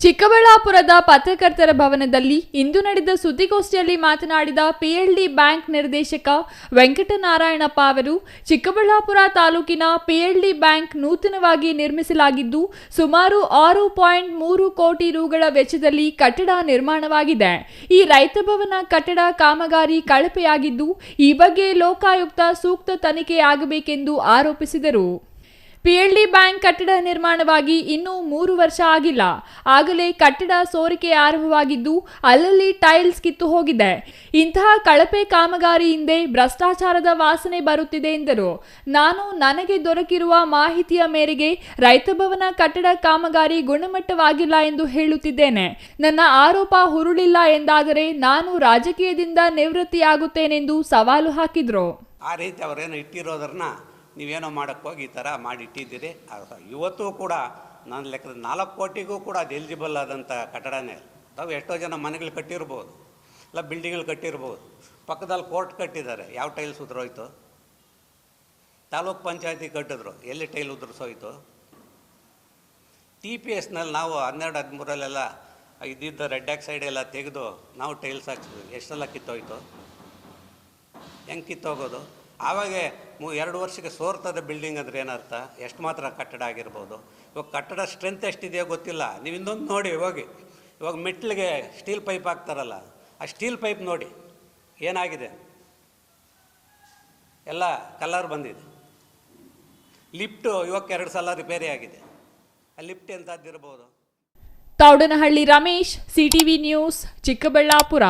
ಚಿಕ್ಕಬಳ್ಳಾಪುರದ ಪತ್ರಕರ್ತರ ಭವನದಲ್ಲಿ ಇಂದು ನಡೆದ ಸುದ್ದಿಗೋಷ್ಠಿಯಲ್ಲಿ ಮಾತನಾಡಿದ ಪಿಎಲ್ಡಿ ಬ್ಯಾಂಕ್ ನಿರ್ದೇಶಕ ವೆಂಕಟನಾರಾಯಣಪ್ಪ ಅವರು, ಚಿಕ್ಕಬಳ್ಳಾಪುರ ತಾಲೂಕಿನ ಪಿಎಲ್ಡಿ ಬ್ಯಾಂಕ್ ನೂತನವಾಗಿ ನಿರ್ಮಿಸಲಾಗಿದ್ದು, ಸುಮಾರು ಆರು ಪಾಯಿಂಟ್ ಮೂರು ಕೋಟಿ ರುಗಳ ವೆಚ್ಚದಲ್ಲಿ ಕಟ್ಟಡ ನಿರ್ಮಾಣವಾಗಿದೆ. ಈ ರೈತ ಭವನ ಕಟ್ಟಡ ಕಾಮಗಾರಿ ಕಳಪೆಯಾಗಿದ್ದು, ಈ ಬಗ್ಗೆ ಲೋಕಾಯುಕ್ತ ಸೂಕ್ತ ತನಿಖೆಯಾಗಬೇಕೆಂದು ಆರೋಪಿಸಿದರು. ಪಿಎಲ್ಡಿ ಬ್ಯಾಂಕ್ ಕಟ್ಟಡ ನಿರ್ಮಾಣವಾಗಿ ಇನ್ನೂ ಮೂರು ವರ್ಷ ಆಗಿಲ್ಲ. ಆಗಲೇ ಕಟ್ಟಡ ಸೋರಿಕೆ ಆರಂಭವಾಗಿದ್ದು, ಅಲ್ಲಲ್ಲಿ ಟೈಲ್ಸ್ ಕಿತ್ತು ಹೋಗಿದೆ. ಇಂತಹ ಕಳಪೆ ಕಾಮಗಾರಿ ಹಿಂದೆ ಭ್ರಷ್ಟಾಚಾರದ ವಾಸನೆ ಬರುತ್ತಿದೆ ಎಂದರು. ನಾನು ನನಗೆ ದೊರಕಿರುವ ಮಾಹಿತಿಯ ಮೇರೆಗೆ ರೈತ ಭವನ ಕಟ್ಟಡ ಕಾಮಗಾರಿ ಗುಣಮಟ್ಟವಾಗಿಲ್ಲ ಎಂದು ಹೇಳುತ್ತಿದ್ದೇನೆ. ನನ್ನ ಆರೋಪ ಹುರುಳಿಲ್ಲ ಎಂದಾದರೆ ನಾನು ರಾಜಕೀಯದಿಂದ ನಿವೃತ್ತಿಯಾಗುತ್ತೇನೆಂದು ಸವಾಲು ಹಾಕಿದರು. ಆ ರೀತಿ ಅವರೇನು ಇಟ್ಟಿರೋದ್ರನ್ನ ನೀವೇನೋ ಮಾಡೋಕ್ಕೆ ಹೋಗಿ ಈ ಥರ ಮಾಡಿಟ್ಟಿದ್ದೀರಿ. ಇವತ್ತು ಕೂಡ ನನ್ನ ಲೆಕ್ಕದ ನಾಲ್ಕು ಕೋಟಿಗೂ ಕೂಡ ಅದು ಎಲಿಜಿಬಲ್ ಆದಂಥ ಕಟ್ಟಡನೇ ತಾವು ಎಷ್ಟೋ ಜನ ಮನೆಗಳು ಕಟ್ಟಿರ್ಬೋದು, ಇಲ್ಲ ಬಿಲ್ಡಿಂಗ್ಗಳು ಕಟ್ಟಿರ್ಬೋದು. ಪಕ್ಕದಲ್ಲಿ ಕೋರ್ಟ್ ಕಟ್ಟಿದ್ದಾರೆ, ಯಾವ ಟೈಲ್ಸ್ ಉದ್ರೋಯ್ತು? ತಾಲೂಕ್ ಪಂಚಾಯತಿ ಕಟ್ಟಿದ್ರು, ಎಲ್ಲಿ ಟೈಲ್ ಉದುರಿಸೋಯ್ತು? ಟಿ ಪಿ ಎಸ್ನಲ್ಲಿ ನಾವು ಹನ್ನೆರಡು, ಹದಿಮೂರಲ್ಲೆಲ್ಲ ಇದ್ದಿದ್ದ ರೆಡ್ ಆಕ್ಸೈಡ್ ಎಲ್ಲ ತೆಗೆದು ನಾವು ಟೈಲ್ಸ್ ಹಾಕ್ಸಿದ್ವಿ. ಎಷ್ಟೆಲ್ಲ ಕಿತ್ತೋಯ್ತು? ಹೆಂಗೆ ಕಿತ್ತೋಗೋದು? ಆವಾಗ ಎರಡು ವರ್ಷಕ್ಕೆ ಸೋರ್ತದ ಬಿಲ್ಡಿಂಗ್ ಅಂದ್ರೆ ಏನರ್ಥ? ಎಷ್ಟು ಮಾತ್ರ ಕಟ್ಟಡ ಆಗಿರ್ಬೋದು. ಇವಾಗ ಕಟ್ಟಡ ಸ್ಟ್ರೆಂತ್ ಎಷ್ಟಿದೆಯೋ ಗೊತ್ತಿಲ್ಲ. ನೀವು ಇನ್ನೊಂದು ನೋಡಿ, ಹೋಗಿ. ಇವಾಗ ಮೆಟ್ಲಿಗೆ ಸ್ಟೀಲ್ ಪೈಪ್ ಹಾಕ್ತಾರಲ್ಲ, ಆ ಸ್ಟೀಲ್ ಪೈಪ್ ನೋಡಿ, ಏನಾಗಿದೆ? ಎಲ್ಲ ಕಲರ್ ಬಂದಿದೆ. ಲಿಫ್ಟು ಇವಾಗ ಎರಡು ಸಲ ರಿಪೇರಿ ಆಗಿದೆ. ಆ ಲಿಫ್ಟ್ ಎಂಥದ್ದಿರ್ಬೋದು ತೌಡನಹಳ್ಳಿ ರಮೇಶ್ ಸಿಟಿವಿ ನ್ಯೂಸ್, ಚಿಕ್ಕಬಳ್ಳಾಪುರ.